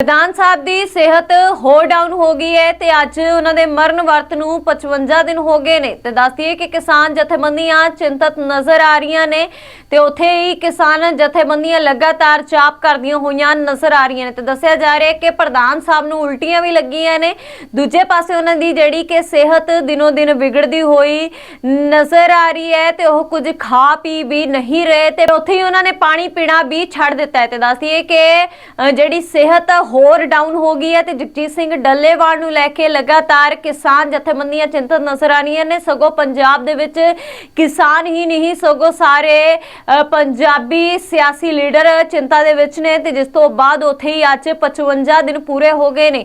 ਪ੍ਰਧਾਨ ਸਾਹਿਬ ਦੀ ਸਿਹਤ ਹੋਰ ਡਾਊਨ ਹੋ ਗਈ ਹੈ ਤੇ ਅੱਜ ਉਹਨਾਂ ਦੇ ਮਰਨ ਵਰਤ ਨੂੰ 55 ਦਿਨ ਹੋ ਗਏ ਨੇ। ਤੇ ਦੱਸਦੀਏ ਕਿ ਕਿਸਾਨ ਜਥੇਬੰਦੀਆਂ ਚਿੰਤਤ ਨਜ਼ਰ ਆ ਰਹੀਆਂ ਨੇ ਤੇ ਉੱਥੇ ਹੀ ਕਿਸਾਨ ਜਥੇਬੰਦੀਆਂ ਲਗਾਤਾਰ ਚਾਪ ਕਰਦੀਆਂ ਹੋਈਆਂ ਨਜ਼ਰ ਆ ਰਹੀਆਂ ਨੇ। ਤੇ ਦੱਸਿਆ ਜਾ ਰਿਹਾ ਹੈ ਕਿ ਪ੍ਰਧਾਨ ਸਾਹਿਬ ਨੂੰ ਉਲਟੀਆਂ ਵੀ ਲੱਗੀਆਂ ਨੇ। ਦੂਜੇ ਪਾਸੇ ਉਹਨਾਂ ਦੀ ਜਿਹੜੀ ਕਿ ਸਿਹਤ ਦਿਨੋ ਦਿਨ ਵਿਗੜਦੀ ਹੋਈ ਨਜ਼ਰ ਆ ਰਹੀ ਹੈ ਤੇ ਉਹ ਕੁਝ ਖਾ ਪੀ ਵੀ ਨਹੀਂ ਰਹੇ ਤੇ ਉੱਥੇ ਹੀ ਉਹਨਾਂ ਨੇ ਪਾਣੀ ਪੀਣਾ ਵੀ ਛੱਡ ਦਿੱਤਾ ਹੈ। ਤੇ ਦੱਸਦੀਏ ਕਿ ਜਿਹੜੀ ਸਿਹਤ ਹੋਰ ਡਾਊਨ ਹੋ ਗਈ ਹੈ ਤੇ ਜਗਜੀਤ ਸਿੰਘ ਡੱਲੇਵਾਲ ਨੂੰ ਲੈ ਕੇ ਲਗਾਤਾਰ ਕਿਸਾਨ ਜਥੇਬੰਦੀਆਂ ਚਿੰਤਤ ਨਜ਼ਰ ਆ ਰਹੀਆਂ ਨੇ। ਸਗੋਂ ਪੰਜਾਬ ਦੇ ਵਿੱਚ ਕਿਸਾਨ ਹੀ ਨਹੀਂ, ਸਗੋਂ ਸਾਰੇ ਪੰਜਾਬੀ ਸਿਆਸੀ ਲੀਡਰ ਚਿੰਤਾ ਦੇ ਵਿੱਚ ਨੇ ਤੇ ਜਿਸ ਤੋਂ ਬਾਅਦ ਉੱਥੇ ਹੀ ਅੱਜ 55 ਦਿਨ ਪੂਰੇ ਹੋ ਗਏ ਨੇ।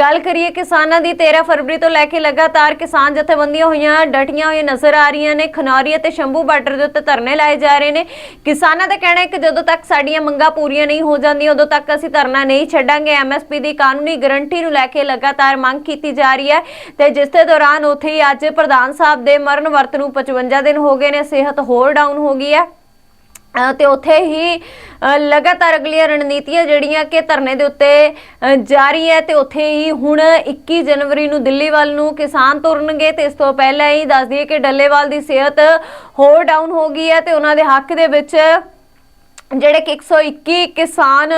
ਗੱਲ ਕਰੀਏ ਕਿਸਾਨਾਂ ਦੀ 13 ਫਰਵਰੀ ਤੋਂ ਲੈ ਕੇ ਲਗਾਤਾਰ ਕਿਸਾਨ ਜਥੇਬੰਦੀਆਂ ਹੋਈਆਂ ਡਟੀਆਂ ਹੋਈਆਂ ਨਜ਼ਰ ਆ ਰਹੀਆਂ ਨੇ। ਖਨੌਰੀ ਅਤੇ ਸ਼ੰਭੂ ਬਾਰਡਰ ਦੇ ਉੱਤੇ ਧਰਨੇ ਲਾਏ ਜਾ ਰਹੇ ਨੇ। ਕਿਸਾਨਾਂ ਦਾ ਕਹਿਣਾ ਹੈ ਕਿ ਜਦੋਂ ਤੱਕ ਸਾਡੀਆਂ ਮੰਗਾਂ ਪੂਰੀਆਂ ਨਹੀਂ ਹੋ ਜਾਂਦੀਆਂ, ਉਦੋਂ ਤੱਕ ਅਸੀਂ ਧਰਨਾ ਨਹੀਂ ਛੱਡ ਛੱਡਾਂਗੇ ਐਮਐਸਪੀ ਦੀ ਕਾਨੂੰਨੀ ਗਰੰਟੀ ਨੂੰ ਲੈ ਕੇ ਲਗਾਤਾਰ ਮੰਗ ਕੀਤੀ ਜਾ ਰਹੀ ਹੈ ਤੇ ਜਿਸ ਦੇ ਦੌਰਾਨ ਉੱਥੇ ਅੱਜ ਪ੍ਰਧਾਨ ਸਾਹਿਬ ਦੇ ਮਰਨ ਵਰਤ ਨੂੰ 55 ਦਿਨ ਹੋ ਗਏ ਨੇ, ਸਿਹਤ ਹੋਰ ਡਾਊਨ ਹੋ ਗਈ ਹੈ। ਤੇ ਉੱਥੇ ਹੀ ਲਗਾਤਾਰ ਅਗਲੀਆਂ ਰਣਨੀਤੀਆਂ ਜਿਹੜੀਆਂ ਕਿ ਧਰਨੇ ਦੇ ਉੱਤੇ ਜਾਰੀ ਹੈ ਤੇ ਉੱਥੇ ਹੀ ਹੁਣ 21 ਜਨਵਰੀ ਨੂੰ ਦਿੱਲੀ ਵੱਲ ਨੂੰ ਕਿਸਾਨ ਤੁਰਨਗੇ ਤੇ ਇਸ ਤੋਂ ਪਹਿਲਾਂ ਹੀ ਦੱਸ ਦਈਏ ਕਿ ਡੱਲੇਵਾਲ ਦੀ ਸਿਹਤ ਹੋਰ ਡਾਊਨ ਹੋ ਗਈ ਹੈ ਤੇ ਉਹਨਾਂ ਦੇ ਹੱਕ ਦੇ ਵਿੱਚ ਜਿਹੜੇ ਕਿ 121 ਕਿਸਾਨ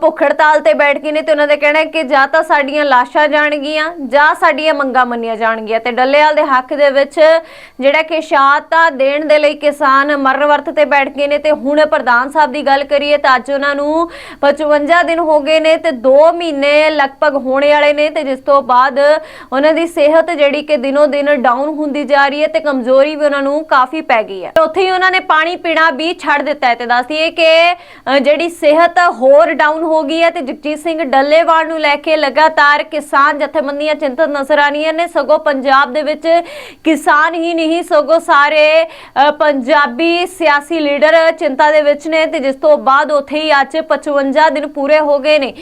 ਭੁੱਖ ਹੜਤਾਲ ਤੇ ਬੈਠ ਗਏ ਨੇ ਤੇ ਉਹਨਾਂ ਦਾ ਕਹਿਣਾ ਹੈ ਕਿ ਜਾਂ ਤਾਂ ਸਾਡੀਆਂ ਲਾਸ਼ਾਂ ਜਾਣਗੀਆਂ, ਜਾਂ ਸਾਡੀਆਂ ਮੰਗਾਂ ਮੰਨੀਆਂ ਜਾਣਗੀਆਂ। ਤੇ ਡੱਲੇਵਾਲ ਦੇ ਹੱਕ ਦੇ ਵਿੱਚ ਜਿਹੜਾ ਕਿ ਸ਼ਹਾਦਤਾਂ ਦੇਣ ਦੇ ਲਈ ਕਿਸਾਨ ਮਰਨ ਵਰਤ ਤੇ ਬੈਠ ਗਏ ਨੇ। ਤੇ ਹੁਣ ਪ੍ਰਧਾਨ ਸਾਹਿਬ ਦੀ ਗੱਲ ਕਰੀਏ ਤਾਂ ਅੱਜ ਉਹਨਾਂ ਨੂੰ 55 ਦਿਨ ਹੋ ਗਏ ਨੇ ਤੇ 2 ਮਹੀਨੇ ਲਗਭਗ ਹੋਣੇ ਵਾਲੇ ਨੇ ਤੇ ਜਿਸ ਤੋਂ ਬਾਅਦ ਉਹਨਾਂ ਦੀ ਸਿਹਤ ਜਿਹੜੀ ਕਿ ਦਿਨੋ ਦਿਨ ਡਾਊਨ ਹੁੰਦੀ ਜਾ ਰਹੀ ਹੈ ਤੇ ਕਮਜ਼ੋਰੀ ਵੀ ਉਹਨਾਂ ਨੂੰ ਕਾਫੀ ਪੈ ਗਈ ਹੈ। ਉੱਥੇ ਹੀ ਉਹਨਾਂ ਨੇ ਪਾਣੀ ਪੀਣਾ ਵੀ ਛੱਡ ਦਿੱਤਾ ਹੈ ਤੇ ਦੱਸਦੀਏ ਕਿ ਜਿਹੜੀ ਸਿਹਤ ਹੋਰ ਡਾਊਨ ਹੋ ਗਈ ਹੈ ਤੇ ਜਗਜੀਤ ਸਿੰਘ ਡੱਲੇਵਾਲ ਨੂੰ ਲੈ ਕੇ ਲਗਾਤਾਰ ਕਿਸਾਨ ਜਥੇਬੰਦੀਆਂ ਚਿੰਤਤ ਨਜ਼ਰ ਆ ਰਹੀਆਂ ਨੇ। ਸਗੋਂ ਪੰਜਾਬ ਦੇ ਵਿੱਚ ਕਿਸਾਨ ਹੀ ਨਹੀਂ, ਸਗੋਂ ਸਾਰੇ ਪੰਜਾਬੀ ਸਿਆਸੀ ਲੀਡਰ ਚਿੰਤਾ ਦੇ ਵਿੱਚ ਨੇ ਤੇ ਜਿਸ ਤੋਂ ਬਾਅਦ ਉੱਥੇ ਹੀ ਅੱਜ 55 ਦਿਨ ਪੂਰੇ ਹੋ ਗਏ ਨੇ।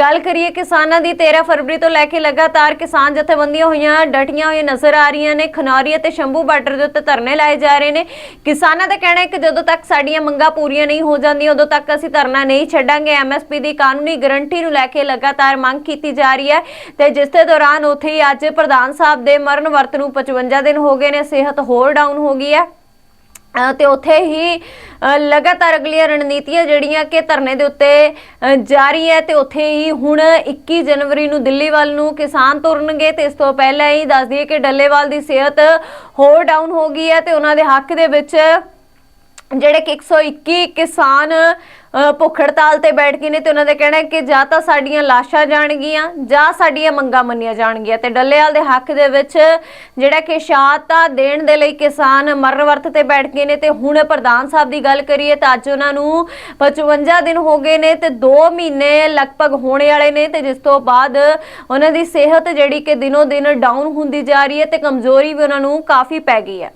ਗੱਲ ਕਰੀਏ ਕਿਸਾਨਾਂ ਦੀ 13 ਫਰਵਰੀ ਤੋਂ ਲੈ ਕੇ ਲਗਾਤਾਰ ਕਿਸਾਨ ਜਥੇਬੰਦੀਆਂ ਹੋਈਆਂ ਡਟੀਆਂ ਹੋਈਆਂ ਨਜ਼ਰ ਆ ਰਹੀਆਂ ਨੇ। ਖਨੌਰੀ ਅਤੇ ਸ਼ੰਭੂ ਬਾਰਡਰ ਦੇ ਉੱਤੇ ਧਰਨੇ ਲਾਏ ਜਾ ਰਹੇ ਨੇ। ਕਿਸਾਨਾਂ ਦਾ ਕਹਿਣਾ ਹੈ ਕਿ ਜਦੋਂ ਤੱਕ ਸਾਡੀਆਂ ਮੰਗਾਂ ਪੂਰੀਆਂ ਨਹੀਂ ਹੋ ਜਾਂਦੀਆਂ, ਉਦੋਂ ਤੱਕ ਅਸੀਂ ਧਰਨਾ ਨਹੀਂ ਛੱਡਾਂਗੇ। ਐਮ ਐਮਐਸਪੀ ਦੀ ਕਾਨੂੰਨੀ ਗਰੰਟੀ ਨੂੰ ਲੈ ਕੇ ਲਗਾਤਾਰ ਮੰਗ ਕੀਤੀ ਜਾ ਰਹੀ ਹੈ ਤੇ ਜਿਸ ਦੇ ਦੌਰਾਨ ਉੱਥੇ ਅੱਜ ਪ੍ਰਧਾਨ ਸਾਹਿਬ ਦੇ ਮਰਨ ਵਰਤ ਨੂੰ 55 ਦਿਨ ਹੋ ਗਏ ਨੇ, ਸਿਹਤ ਹੋਰ ਡਾਊਨ ਹੋ ਗਈ ਹੈ। ਤੇ ਉੱਥੇ ਹੀ ਲਗਾਤਾਰ ਅਗਲੀਆਂ ਰਣਨੀਤੀਆਂ ਜਿਹੜੀਆਂ ਕਿ ਧਰਨੇ ਦੇ ਉੱਤੇ ਜਾਰੀ ਹੈ ਤੇ ਉੱਥੇ ਹੀ ਹੁਣ 21 ਜਨਵਰੀ ਨੂੰ ਦਿੱਲੀ ਵੱਲ ਨੂੰ ਕਿਸਾਨ ਤੁਰਨਗੇ ਤੇ ਇਸ ਤੋਂ ਪਹਿਲਾਂ ਹੀ ਦੱਸ ਦਈਏ ਕਿ ਡੱਲੇਵਾਲ ਦੀ ਸਿਹਤ ਹੋਰ ਡਾਊਨ ਹੋ ਗਈ ਹੈ ਤੇ ਉਹਨਾਂ ਦੇ ਹੱਕ ਦੇ ਵਿੱਚ ਜਿਹੜੇ ਕਿ 121 ਕਿਸਾਨ ਭੁੱਖ ਹੜਤਾਲ ਤੇ ਬੈਠ ਗਏ ਨੇ ਤੇ ਉਹਨਾਂ ਦਾ ਕਹਿਣਾ ਹੈ ਕਿ ਜਾਂ ਤਾਂ ਸਾਡੀਆਂ ਲਾਸ਼ਾਂ ਜਾਣਗੀਆਂ, ਜਾਂ ਸਾਡੀਆਂ ਮੰਗਾਂ ਮੰਨੀਆਂ ਜਾਣਗੀਆਂ। ਤੇ ਡੱਲੇਵਾਲ ਦੇ ਹੱਕ ਦੇ ਵਿੱਚ ਜਿਹੜਾ ਕਿ ਸ਼ਹਾਦਤਾਂ ਦੇਣ ਦੇ ਲਈ ਕਿਸਾਨ ਮਰਨ ਵਰਤ ਤੇ ਬੈਠ ਗਏ ਨੇ। ਤੇ ਹੁਣ ਪ੍ਰਧਾਨ ਸਾਹਿਬ ਦੀ ਗੱਲ ਕਰੀਏ ਤਾਂ ਅੱਜ ਉਹਨਾਂ ਨੂੰ 55 ਦਿਨ ਹੋ ਗਏ ਨੇ ਤੇ 2 ਮਹੀਨੇ ਲਗਭਗ ਹੋਣੇ ਵਾਲੇ ਨੇ ਤੇ ਜਿਸ ਤੋਂ ਬਾਅਦ ਉਹਨਾਂ ਦੀ ਸਿਹਤ ਜਿਹੜੀ ਕਿ ਦਿਨੋ ਦਿਨ ਡਾਊਨ ਹੁੰਦੀ ਜਾ ਰਹੀ ਹੈ ਤੇ ਕਮਜ਼ੋਰੀ ਵੀ ਉਹਨਾਂ ਨੂੰ ਕਾਫੀ ਪੈ ਗਈ ਹੈ।